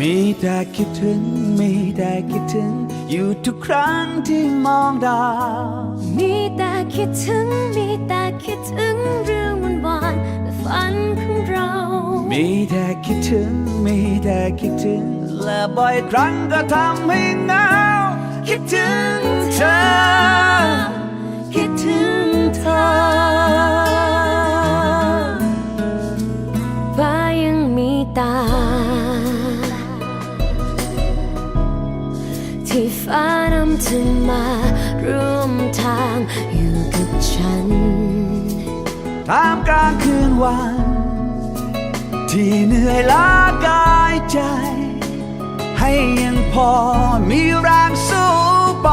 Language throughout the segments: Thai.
มีแต่คิดถึง มีแต่คิดถึง อยู่ทุกครั้งที่มองดาว มีแต่คิดถึง มีแต่คิดถึงเรื่องวันวานๆและฝันของเรา มีแต่คิดถึง มีแต่คิดถึง และบ่อยครั้งก็ทำให้เหงา คิดถึงเธอ คิดถึงเธอ มาร่วมทางอยู่กับฉันท่ามกลางคืนวัน ที่เหนื่อยล้ากายใจ ให้ยังพอมีแรงสู้ไป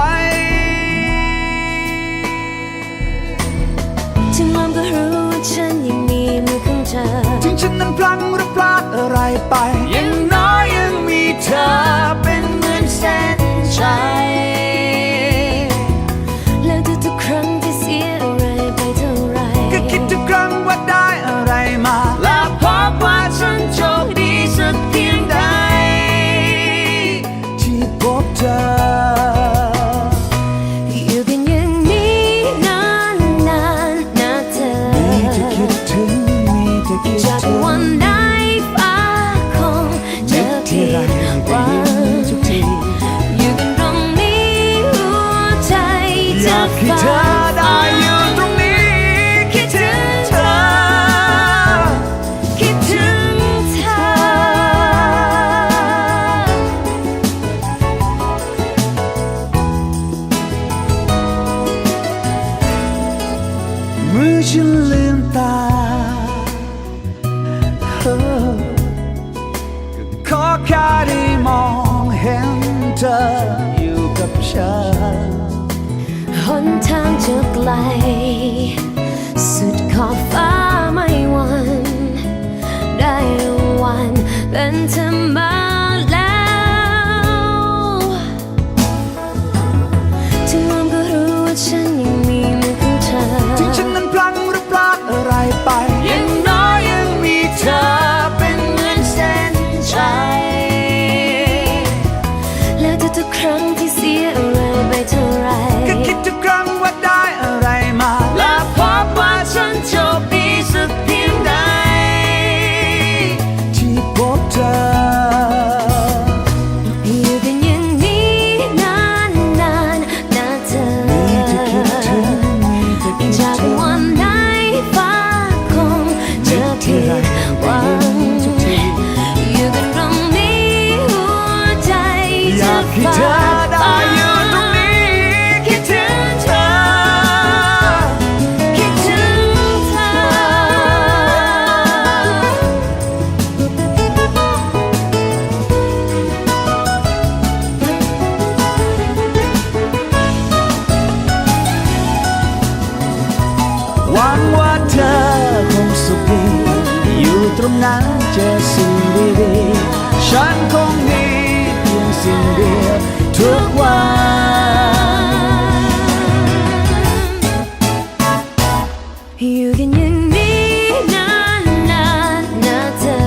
ถึงลมก็รู้ว่าฉันยังมีมือของเธอ ถึงฉันนั้นพลั้งหรือพลาดอะไรไป ยังน้อยยังมีเธอเป็นเหมือนเส้นชัย ฉันลืมตาเออก็ขอแค่ได้มองเห็นเธออยู่กับฉันหนทางจะไกล อยากให้เธอได้อยู่ตรงนี้ คิดถึงเธอ คิดถึงเธอ หวังว่าเธอคงสุขดี อยู่ตรงนั้นเจอสิ่งดีๆ ฉันคงมี ทุกวันอยู่กันอย่างนี้นานนานนะเธอ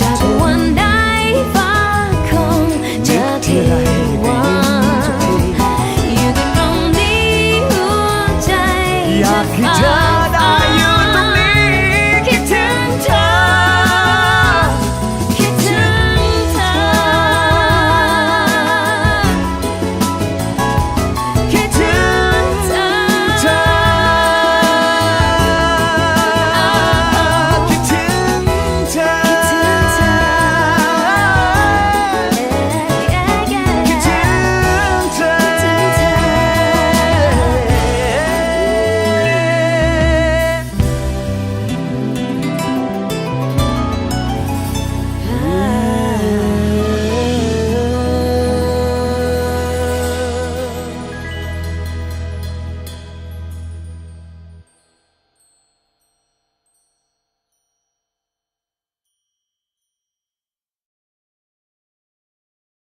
จากวันใดฟ้าคงจะทิ้งไว้อยู่กันตรงนี้หัวใจจะพัง